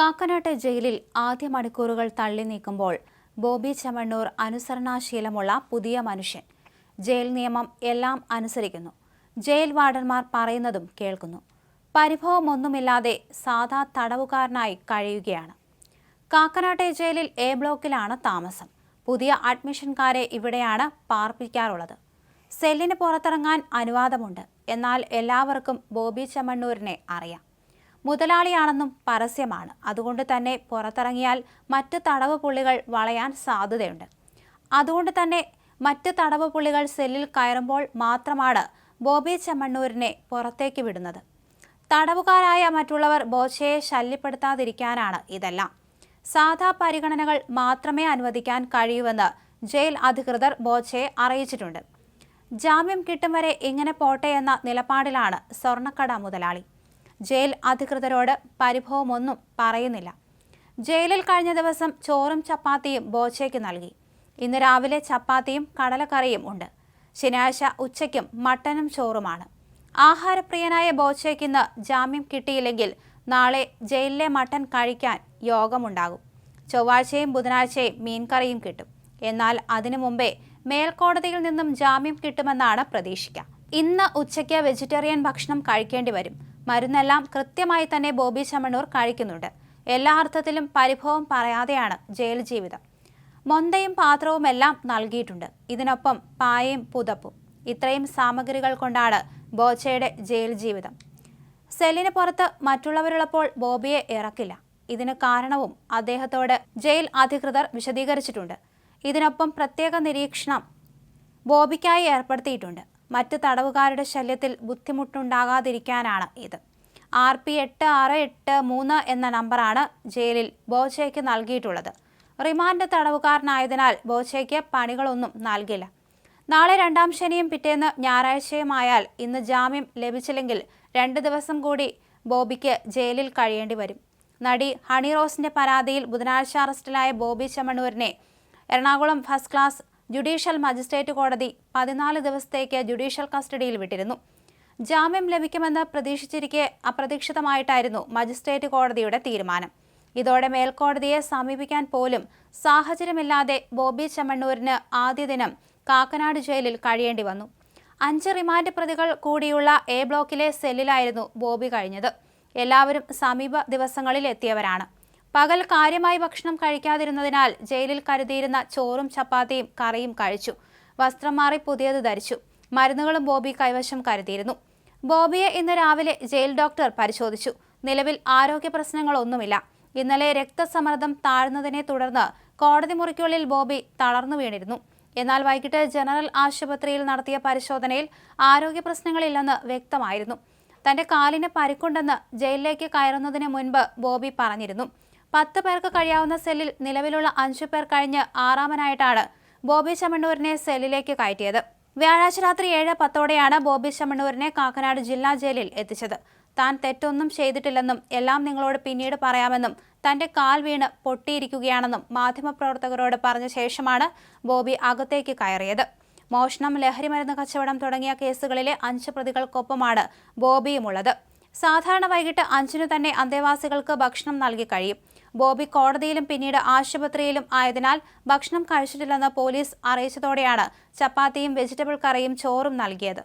കാക്കനാട്ടെ ജയിലിൽ ആദ്യ മണിക്കൂറുകൾ തള്ളി നീക്കുമ്പോൾ ബോബി ചെമ്മണ്ണൂർ അനുസരണാശീലമുള്ള പുതിയ മനുഷ്യൻ. ജയിൽ നിയമം എല്ലാം അനുസരിക്കുന്നു. ജയിൽ വാർഡന്മാർ പറയുന്നതും കേൾക്കുന്നു. പരിഭവമൊന്നുമില്ലാതെ സാധാ തടവുകാരനായി കഴിയുകയാണ്. കാക്കനാട്ടെ ജയിലിൽ എ ബ്ലോക്കിലാണ് താമസം. പുതിയ അഡ്മിഷൻകാരെ ഇവിടെയാണ് പാർപ്പിക്കാറുള്ളത്. സെല്ലിന് പുറത്തിറങ്ങാൻ അനുവാദമുണ്ട്. എന്നാൽ എല്ലാവർക്കും ബോബി ചെമ്മണ്ണൂരിനെ അറിയാം. മുതലാളിയാണെന്നും പരസ്യമാണ്. അതുകൊണ്ട് തന്നെ പുറത്തിറങ്ങിയാൽ മറ്റ് തടവ് പുള്ളികൾ വളയാൻ സാധ്യതയുണ്ട്. അതുകൊണ്ട് തന്നെ മറ്റ് തടവ് പുള്ളികൾ സെല്ലിൽ കയറുമ്പോൾ മാത്രമാണ് ബോബി ചെമ്മണ്ണൂരിനെ പുറത്തേക്ക് വിടുന്നത്. തടവുകാരായ മറ്റുള്ളവർ ബോച്ചയെ ശല്യപ്പെടുത്താതിരിക്കാനാണ് ഇതെല്ലാം. സാധാ പരിഗണനകൾ മാത്രമേ അനുവദിക്കാൻ കഴിയൂവെന്ന് ജയിൽ അധികൃതർ ബോച്ചയെ അറിയിച്ചിട്ടുണ്ട്. ജാമ്യം കിട്ടും വരെ ഇങ്ങനെ പോട്ടെ എന്ന നിലപാടിലാണ് സ്വർണക്കട മുതലാളി. ജയിൽ അധികൃതരോട് പരിഭവമൊന്നും പറയുന്നില്ല. ജയിലിൽ കഴിഞ്ഞ ദിവസം ചോറും ചപ്പാത്തിയും ബോച്ചയ്ക്ക് നൽകി. ഇന്ന് രാവിലെ ചപ്പാത്തിയും കടലക്കറിയും ഉണ്ട്. ശനിയാഴ്ച ഉച്ചയ്ക്കും മട്ടനും ചോറുമാണ്. ആഹാരപ്രിയനായ ബോച്ചയ്ക്ക് ഇന്ന് ജാമ്യം കിട്ടിയില്ലെങ്കിൽ നാളെ ജയിലിലെ മട്ടൻ കഴിക്കാൻ യോഗമുണ്ടാകും. ചൊവ്വാഴ്ചയും ബുധനാഴ്ചയും മീൻകറിയും കിട്ടും. എന്നാൽ അതിനു മുമ്പേ മേൽക്കോടതിയിൽ നിന്നും ജാമ്യം കിട്ടുമെന്നാണ് പ്രതീക്ഷിക്കുക ഇന്ന് ഉച്ചയ്ക്ക് വെജിറ്റേറിയൻ ഭക്ഷണം കഴിക്കേണ്ടി വരും. മരുന്നെല്ലാം കൃത്യമായി തന്നെ ബോബി ചമ്മണ്ണൂർ കഴിക്കുന്നുണ്ട്. എല്ലാ അർത്ഥത്തിലും പരിഭവം പറയാതെയാണ് ജയിൽ ജീവിതം. മൊന്തയും പാത്രവും എല്ലാം നൽകിയിട്ടുണ്ട്. ഇതിനൊപ്പം പായയും പുതപ്പും. ഇത്രയും സാമഗ്രികൾ കൊണ്ടാണ് ബോച്ചയുടെ ജയിൽ ജീവിതം. സെല്ലിന് പുറത്ത് മറ്റുള്ളവരുള്ളപ്പോൾ ബോബിയെ ഇറക്കില്ല. ഇതിന് കാരണവും അദ്ദേഹത്തോട് ജയിൽ അധികൃതർ വിശദീകരിച്ചിട്ടുണ്ട്. ഇതിനൊപ്പം പ്രത്യേക നിരീക്ഷണം ബോബിക്കായി ഏർപ്പെടുത്തിയിട്ടുണ്ട്. മറ്റ് തടവുകാരുടെ ശല്യത്തിൽ ബുദ്ധിമുട്ടുണ്ടാകാതിരിക്കാനാണ് ഇത്. ആർ പി എട്ട് ആറ് എട്ട് മൂന്ന് എന്ന നമ്പറാണ് ജയിലിൽ ബോച്ചയ്ക്ക് നൽകിയിട്ടുള്ളത്. റിമാൻഡ് തടവുകാരനായതിനാൽ ബോച്ചയ്ക്ക് പണികളൊന്നും നൽകില്ല. നാളെ രണ്ടാം ശനിയും പിറ്റേന്ന് ഞായറാഴ്ചയുമായാൽ ഇന്ന് ജാമ്യം ലഭിച്ചില്ലെങ്കിൽ രണ്ട് ദിവസം കൂടി ബോബിക്ക് ജയിലിൽ കഴിയേണ്ടി വരും. നടി ഹണി റോസിന്റെ പരാതിയിൽ ബുധനാഴ്ച അറസ്റ്റിലായ Boby ചെമ്മണ്ണൂരിനെ Ernakulam first class judicial magistrate കോടതി പതിനാല് ദിവസത്തേക്ക് ജുഡീഷ്യൽ കസ്റ്റഡിയിൽ വിട്ടിരുന്നു. ജാമ്യം ലഭിക്കുമെന്ന് പ്രതീക്ഷിച്ചിരിക്കെ അപ്രതീക്ഷിതമായിട്ടായിരുന്നു മജിസ്ട്രേറ്റ് കോടതിയുടെ തീരുമാനം. ഇതോടെ മേൽക്കോടതിയെ സമീപിക്കാൻ പോലും സാഹചര്യമില്ലാതെ ബോബി ചെമ്മണ്ണൂരിന് ആദ്യ ദിനം കാക്കനാട് ജയിലിൽ കഴിയേണ്ടി വന്നു. അഞ്ച് റിമാൻഡ് പ്രതികൾ കൂടിയുള്ള എ ബ്ലോക്കിലെ സെല്ലിലായിരുന്നു ബോബി കഴിഞ്ഞത്. എല്ലാവരും സമീപ ദിവസങ്ങളിൽ എത്തിയവരാണ്. പകൽ കാര്യമായി ഭക്ഷണം കഴിക്കാതിരുന്നതിനാൽ ജയിലിൽ കരുതിയിരുന്ന ചോറും ചപ്പാത്തിയും കറിയും കഴിച്ചു. വസ്ത്രം മാറി പുതിയത് ധരിച്ചു. മരുന്നുകളും ബോബി കൈവശം കരുതിയിരുന്നു. ബോബിയെ ഇന്ന് രാവിലെ ജയിൽ ഡോക്ടർ പരിശോധിച്ചു. നിലവിൽ ആരോഗ്യ പ്രശ്നങ്ങളൊന്നുമില്ല. ഇന്നലെ രക്തസമ്മർദ്ദം താഴ്ന്നതിനെ തുടർന്ന് കോടതി മുറിക്കുള്ളിൽ ബോബി തളർന്നു വീണിരുന്നു. എന്നാൽ വൈകിട്ട് ജനറൽ ആശുപത്രിയിൽ നടത്തിയ പരിശോധനയിൽ ആരോഗ്യ പ്രശ്നങ്ങളില്ലെന്ന് വ്യക്തമായിരുന്നു. തന്റെ കാലിന് പരിക്കുണ്ടെന്ന് ജയിലിലേക്ക് കയറുന്നതിന് മുൻപ് ബോബി പറഞ്ഞിരുന്നു. പത്ത് പേർക്ക് കഴിയാവുന്ന സെല്ലിൽ നിലവിലുള്ള അഞ്ചു പേർ കഴിഞ്ഞ് ആറാമനായിട്ടാണ് ബോബി ചമ്മണ്ണൂരിനെ സെല്ലിലേക്ക് കയറ്റിയത്. വ്യാഴാഴ്ച രാത്രി ഏഴ് പത്തോടെയാണ് ബോബി ചമ്മണ്ണൂരിനെ കാക്കനാട് ജില്ലാ ജയിലിൽ എത്തിച്ചത്. താൻ തെറ്റൊന്നും ചെയ്തിട്ടില്ലെന്നും എല്ലാം നിങ്ങളോട് പിന്നീട് പറയാമെന്നും തന്റെ കാൽ വീണ് പൊട്ടിയിരിക്കുകയാണെന്നും മാധ്യമപ്രവർത്തകരോട് പറഞ്ഞ ശേഷമാണ് ബോബി അകത്തേക്ക് കയറിയത്. മോഷണം ലഹരിമരുന്ന് കച്ചവടം തുടങ്ങിയ കേസുകളിലെ അഞ്ച് പ്രതികൾക്കൊപ്പമാണ് ബോബിയുമുള്ളത്. സാധാരണ വൈകിട്ട് അഞ്ചിനു തന്നെ അന്തേവാസികൾക്ക് ഭക്ഷണം നൽകി കഴിയും. ബോബി കോടതിയിലും പിന്നീട് ആശുപത്രിയിലും ആയതിനാൽ ഭക്ഷണം കഴിച്ചിട്ടില്ലെന്ന് പോലീസ് അറിയിച്ചതോടെയാണ് ചപ്പാത്തിയും വെജിറ്റബിൾ കറിയും ചോറും നൽകിയത്.